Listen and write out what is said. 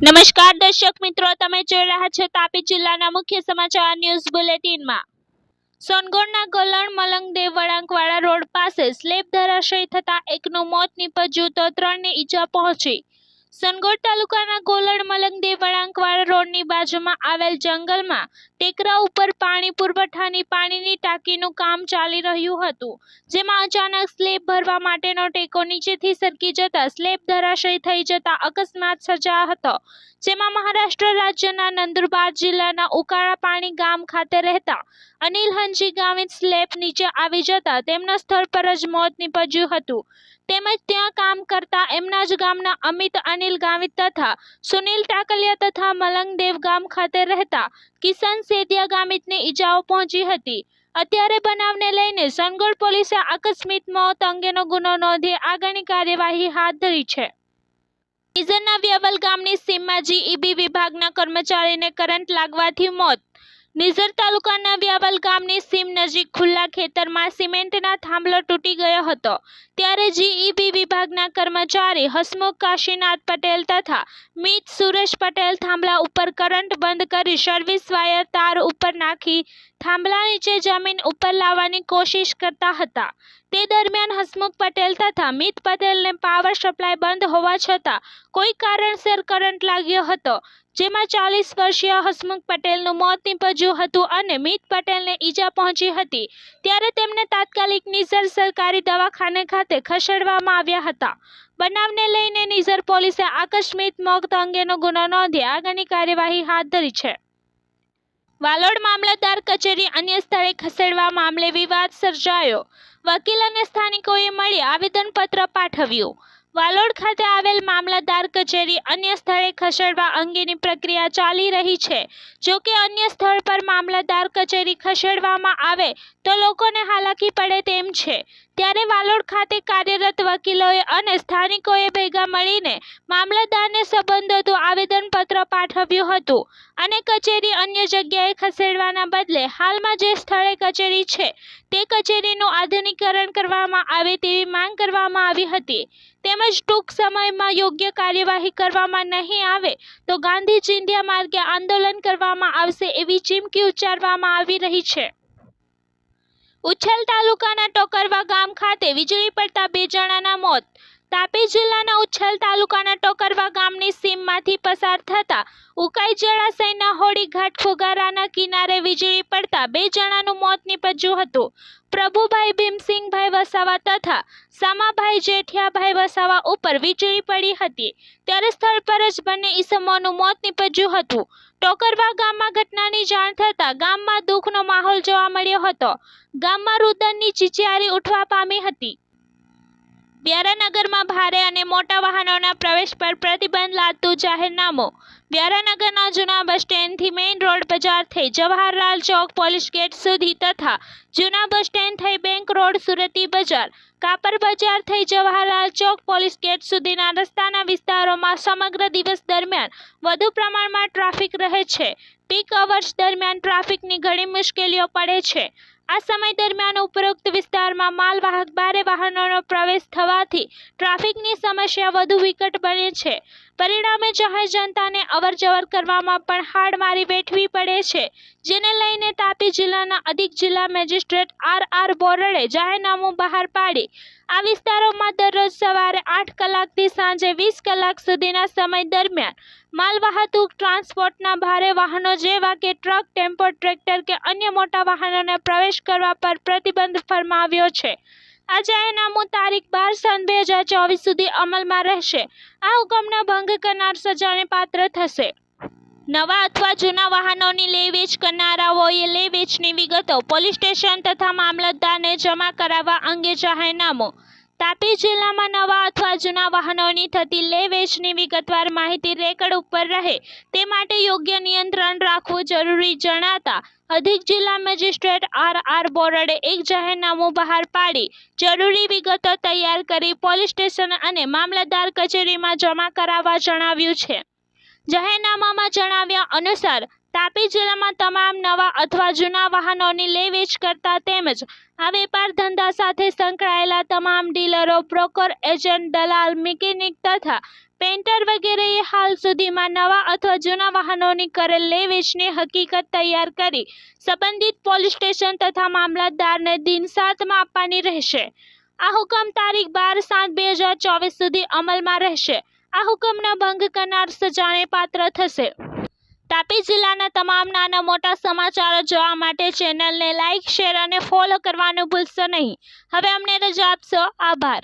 નમસ્કાર દર્શક મિત્રો, તમે જોઈ રહ્યા છો તાપી જિલ્લાના મુખ્ય સમાચાર ન્યૂઝ બુલેટિનમાં. સોનગઢના ગલણ મલંગદેવ વળાંકવાળા રોડ પાસે સ્લેબ ધરાશય થતા એકનું મોત નીપજ્યું તો ત્રણને ઈજા પહોંચી. સોનગઢ તાલુકાના કોલડ મલંગદેવ વળાંકવાળા રોડની બાજુમાં આવેલ જંગલમાં ટેકરા ઉપર પાણી પુરવઠાની પાણીની ટાંકીનું કામ ચાલી રહ્યું હતું, જેમાં અચાનક સ્લેબ ભરવા માટેનો ટેકો નીચેથી સરકી જતા સ્લેબ ધરાશય થઈ જતા અકસ્માત સર્જા હતો, જેમાં મહારાષ્ટ્ર રાજ્યના નંદુરબાર જિલ્લાના ઉકાળા પાણી ગામ ખાતે રહેતા અનિલ હંજી ગામિત સ્લેબ નીચે આવી જતા તેમના સ્થળ પર જ મોત નીપજ્યું હતું. તેમજ ત્યાં કામ કરતા એમના જ ગામના અમિત, અનિલ ગાવિત તથા સુનિલ ટાકલિયા તથા મલંગદેવ ગામ ખાતે રહેતા કિશન સેદિયા ગામિતને ઈજાઓ પહોંચી હતી. અત્યારે બનાવને લઈને સનગોડ પોલીસે આકસ્મિક મોત અંગેનો ગુનો નોંધી આગળની કાર્યવાહી હાથ ધરી છે. નિઝરના વ્યવલ ગામની સીમમાં જીઈબી વિભાગના કર્મચારીને કરંટ લાગવાથી મોત નિઝર તાલુકાના વ્યાવલ ગામની સીમ નજીક ખુલ્લા ખેતરમાં સિમેન્ટના થાંભલો તૂટી ગયો હતો. ત્યારે જીઈબી વિભાગના કર્મચારી હસમુખ કાશીનાથ પટેલ તથા મિત સુરેશ પટેલ થાંભલા ઉપર કરંટ બંધ કરી સર્વિસ વાયર તાર ઉપર નાખી થાંભલા નીચે જમીન ઉપર લાવવાની કોશિશ કરતા હતા. તે દરમિયાન હસમુખ પટેલ તથા મિત પટેલને પાવર સપ્લાય બંધ હોવા છતાં કોઈ કારણસર કરંટ લાગ્યો હતો, જેમાં ચાલીસ વર્ષીય હસમુખ પટેલનું મોત નીપજ્યું હતું અને મિત પટેલને ઈજા પહોંચી હતી, ત્યારે તેમને તાત્કાલિક નિઝર સરકારી દવાખાને ખાતે ખસેડવામાં આવ્યા હતા. બનાવને લઈને નિઝર પોલીસે આકસ્મિક મોત અંગેનો ગુનો નોંધી આગળની કાર્યવાહી હાથ ધરી છે. વાલોડ મામલતદાર કચેરી અન્ય સ્થળે ખસેડવા મામલે વિવાદ સર્જાયો. વકીલ અને સ્થાનિકોએ મળી આવેદનપત્ર પાઠવ્યું. વાલોડ ખાતે આવેલ મામલતદાર કચેરી અન્ય સ્થળે ખસેડવા અંગેની પ્રક્રિયા ચાલી રહી છે. જો કે અન્ય સ્થળ પર મામલતદાર કચેરી ખસેડવામાં આવે તો લોકોને હાલાકી પડે તેમ છે. ત્યારે વાલોડ ખાતે કાર્યરત વકીલોએ અને સ્થાનિકોએ ભેગા મળીને મામલતદારને સંબંધોતું આવેદનપત્ર પાઠવ્યું હતું. અને કચેરી અન્ય જગ્યાએ ખસેડવાના બદલે હાલમાં જે સ્થળે કચેરી છે, તે કચેરીનું આધુનિકરણ કરવામાં આવે તેવી માંગ કરવામાં આવી હતી. તેમજ ટૂંક સમયમાં યોગ્ય કાર્યવાહી કરવામાં નહીં આવે, તો ગાંધી ચિંધ્યા માર્ગે આંદોલન કરવામાં આવશે એવી ચીમકી ઉચ્ચારવામાં આવી રહી છે. ઉચ્છલ તાલુકાના ટોકરવા ગામ ખાતે વીજળી પડતા બે જણાના મોત તાપી જિલ્લાના ઉચ્છલ તાલુકાના ટોકરવા ગામની સીમમાંથી પસાર થતા ઉકાઈ જળાશયના હોડી ઘાટ ફુગારાના કિનારે વીજળી પડતા બે જણાનું મોત નીપજ્યું હતું. પ્રભુભાઈ ભીમસિંહભાઈ વસાવા તથા સામાભાઈ જેઠિયાભાઈ વસાવા ઉપર વીજળી પડી હતી. ત્યારે સ્થળ પર જ બંને ઈસમોનું મોત નીપજ્યું હતું. ટોકરવા ગામમાં ઘટનાની જાણ થતાં ગામમાં દુઃખનો માહોલ જોવા મળ્યો હતો. ગામમાં રુદનની ચીચિયારી ઉઠવા પામી હતી. વ્યારાનગરમાં ભારે અને મોટા વાહનોના પ્રવેશ પર પ્રતિબંધ લાદતું જાહેરનામું. વ્યારાનગરના જૂના બસ સ્ટેન્ડથી મેઇન રોડ બજાર થઈ જવાહરલાલ ચોક પોલીસ ગેટ સુધી તથા જૂના બસ સ્ટેન્ડ થઈ બેંક રોડ સુરતી બજાર. કાપર બજાર થઈ જવાહરલાલ ચોક પોલીસ ગેટ સુધીના રસ્તાના વિસ્તારોમાં સમગ્ર દિવસ દરમિયાન વધુ પ્રમાણમાં ટ્રાફિક રહે છે. પીક અવર્સ દરમિયાન ટ્રાફિકની ઘણી મુશ્કેલીઓ પડે છે. આ સમય દરમિયાન ઉપરોક્ત વિસ્તારમાં માલવાહક, ભારે વાહનોનો પ્રવેશ થવાથી ટ્રાફિકની સમસ્યા વધુ વિકટ બને છે. પરિણામે જાહેર જનતાને અવરજવર કરવામાં પણ હાડમારી વેઠવી પડે છે, જેને લઈને તાપી જિલ્લાના અધિક જિલ્લા મેજિસ્ટ્રેટ આર આર બોરડે જાહેરનામું બહાર પાડી. આ વિસ્તારોમાં દરરોજ સવારે આઠ કલાકથી સાંજે વીસ કલાક સુધીના સમય દરમિયાન માલવાહતુક ટ્રાન્સપોર્ટના ભારે વાહનો જેવા કે ટ્રક, ટેમ્પો, ટ્રેક્ટર કે અન્ય મોટા વાહનોને પ્રવેશ કરવા પર પ્રતિબંધ ફરમાવ્યો છે. આ જાહેરનામું તારીખ બાર સન બે હજાર ચોવીસ સુધી અમલમાં રહેશે. આ હુકમના ભંગ કરનાર સજાને પાત્ર થશે. નવા અથવા જૂના વાહનોની લે વેચ કરનારાઓએ લે વેચની વિગતો પોલીસ સ્ટેશન તથા મામલતદારને જમા કરાવવા અંગે જાહેરનામું. તાપી જિલ્લામાં નવા અથવા જૂના વાહનોની થતી લે વેચની વિગતવાર માહિતી રેકર્ડ ઉપર રહે તે માટે યોગ્ય નિયંત્રણ રાખવું જરૂરી જણાતા અધિક જિલ્લા મેજિસ્ટ્રેટ આર આર બોરડે એક જાહેરનામું બહાર પાડી જરૂરી વિગતો તૈયાર કરી પોલીસ સ્ટેશન અને મામલતદાર કચેરીમાં જમા કરાવવા જણાવ્યું છે. જાહેરનામામાં જણાવ્યા અનુસાર, તાપી જિલ્લામાં તમામ નવા અથવા જૂના વાહનોની લે વેચ કરતા તેમજ આ વેપાર ધંધા સાથે સંકળાયેલા તમામ ડીલરો, બ્રોકર, એજન્ટ, દલાલ, મિકેનિક તથા પેન્ટર વગેરેએ હાલ સુધીમાં નવા અથવા જૂના વાહનોની કરેલ લે વેચની હકીકત તૈયાર કરી સંબંધિત પોલીસ સ્ટેશન તથા મામલતદારને દિન સાતમાં આપવાની રહેશે. આ હુકમ તારીખ બાર સાત બે હજાર ચોવીસ સુધી અમલમાં રહેશે. આ હુકમનો ભંગ કરનાર સજાને પાત્ર થશે. તાપી જિલ્લાના તમામ નાના મોટા સમાચારો જોવા માટે ચેનલને લાઇક શેર અને ફોલો કરવાનું ભૂલશો નહીં. હવે અમને રજા આપશો. આભાર.